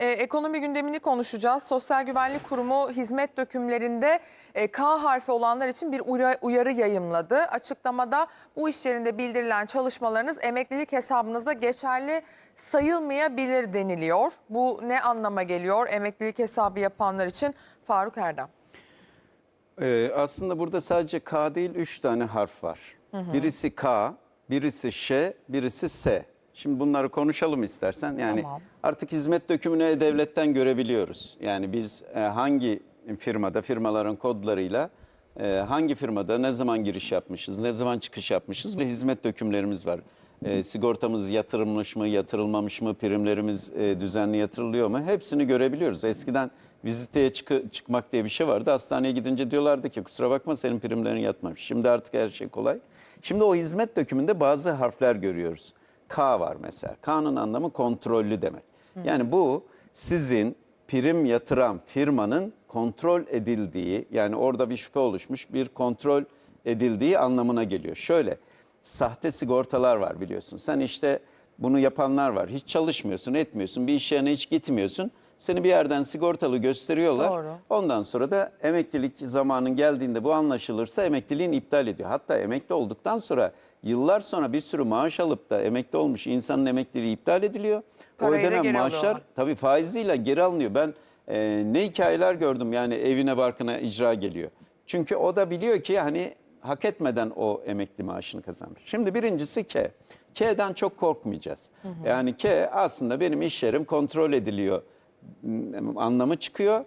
E, ekonomi gündemini konuşacağız. Sosyal Güvenlik Kurumu hizmet dökümlerinde e, K harfi olanlar için bir uyarı, uyarı yayımladı. Açıklamada bu iş yerinde bildirilen çalışmalarınız emeklilik hesabınızda geçerli sayılmayabilir deniliyor. Bu ne anlama geliyor emeklilik hesabı yapanlar için? Faruk Erdem. Ee, aslında burada sadece K değil 3 tane harf var. Birisi K, birisi Ş, birisi S. Şimdi bunları konuşalım istersen. Yani Tamam. artık hizmet dökümünü e-devletten görebiliyoruz. Yani biz e, hangi firmada, firmaların kodlarıyla e, hangi firmada ne zaman giriş yapmışız, ne zaman çıkış yapmışız ve hizmet dökümlerimiz var. E, sigortamız yatırılmış mı, yatırılmamış mı, primlerimiz e, düzenli yatırılıyor mu? Hepsini görebiliyoruz. Eskiden viziteye çıkı- çıkmak diye bir şey vardı. Hastaneye gidince diyorlardı ki kusura bakma senin primlerin yatmamış. Şimdi artık her şey kolay. Şimdi o hizmet dökümünde bazı harfler görüyoruz. K var mesela. K'nın anlamı kontrollü demek. Yani bu sizin prim yatıran firmanın kontrol edildiği yani orada bir şüphe oluşmuş bir kontrol edildiği anlamına geliyor. Şöyle sahte sigortalar var biliyorsun. Sen işte bunu yapanlar var. Hiç çalışmıyorsun, etmiyorsun, bir iş yerine hiç gitmiyorsun. Seni bir yerden sigortalı gösteriyorlar. Doğru. Ondan sonra da emeklilik zamanın geldiğinde bu anlaşılırsa emekliliğin iptal ediyor. Hatta emekli olduktan sonra yıllar sonra bir sürü maaş alıp da emekli olmuş insanın emekliliği iptal ediliyor. O Parayı da ödenen maaşlar alıyorlar. tabii faiziyle geri alınıyor. Ben e, ne hikayeler gördüm yani evine barkına icra geliyor. Çünkü o da biliyor ki hani hak etmeden o emekli maaşını kazanmış. Şimdi birincisi K. K'den çok korkmayacağız. Yani K aslında benim iş yerim kontrol ediliyor anlamı çıkıyor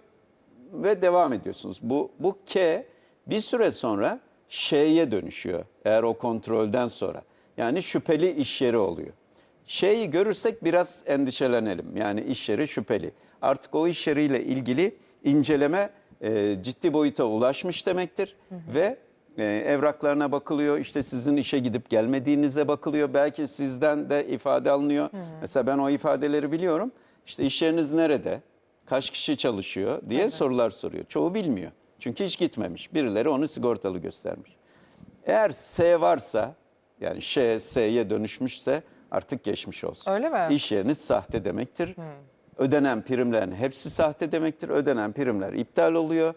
ve devam ediyorsunuz. Bu, bu K bir süre sonra Ş'ye dönüşüyor eğer o kontrolden sonra. Yani şüpheli iş yeri oluyor. Şeyi görürsek biraz endişelenelim. Yani iş yeri şüpheli. Artık o iş yeriyle ilgili inceleme e, ciddi boyuta ulaşmış demektir. Ve e, evraklarına bakılıyor. İşte sizin işe gidip gelmediğinize bakılıyor. Belki sizden de ifade alınıyor. Mesela ben o ifadeleri biliyorum. İşte iş yeriniz nerede? Kaç kişi çalışıyor diye sorular soruyor. Çoğu bilmiyor. Çünkü hiç gitmemiş. Birileri onu sigortalı göstermiş. Eğer S varsa yani Ş, S'ye dönüşmüşse artık geçmiş olsun. Öyle mi? İş yeriniz sahte demektir. Ödenen primlerin hepsi sahte demektir. Ödenen primler iptal oluyor.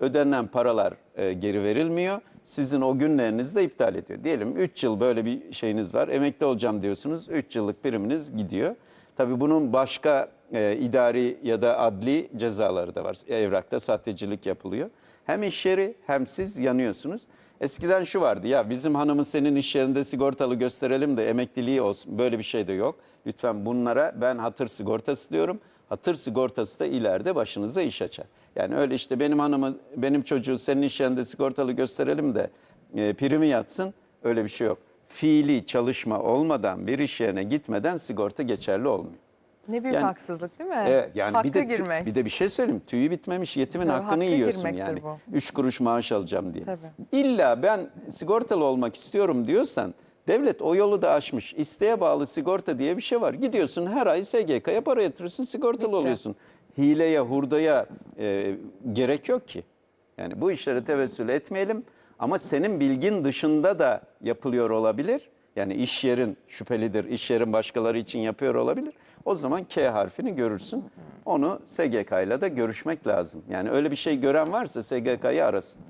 Ödenen paralar e, geri verilmiyor. Sizin o günlerinizi de iptal ediyor. Diyelim 3 yıl böyle bir şeyiniz var. Emekli olacağım diyorsunuz. 3 yıllık priminiz gidiyor. Tabii bunun başka e, idari ya da adli cezaları da var. Evrakta sahtecilik yapılıyor. Hem iş yeri hem siz yanıyorsunuz. Eskiden şu vardı ya bizim hanımı senin iş yerinde sigortalı gösterelim de emekliliği olsun. Böyle bir şey de yok. Lütfen bunlara ben hatır sigortası diyorum. Hatır sigortası da ileride başınıza iş açar. Yani öyle işte benim hanımı, benim çocuğu senin iş yerinde sigortalı gösterelim de e, primi yatsın. Öyle bir şey yok. Fiili çalışma olmadan bir iş yerine gitmeden sigorta geçerli olmuyor. Ne büyük Yani- haksızlık değil mi? Evet yani Hakka bir de girmek. bir de bir şey söyleyeyim. Tüyü bitmemiş yetimin Tabii, hakkını hakka yiyorsun girmektir yani. bu. Üç kuruş maaş alacağım diye. Tabii. İlla ben sigortalı olmak istiyorum diyorsan devlet o yolu da açmış. İsteğe bağlı sigorta diye bir şey var. Gidiyorsun her ay SGK'ya para yatırıyorsun sigortalı Bitti. oluyorsun. Hileye, hurdaya e, gerek yok ki. Yani bu işlere tevessül etmeyelim. Ama senin bilgin dışında da yapılıyor olabilir. Yani iş yerin şüphelidir, iş yerin başkaları için yapıyor olabilir. O zaman K harfini görürsün. Onu SGK ile de görüşmek lazım. Yani öyle bir şey gören varsa SGK'yı arasın.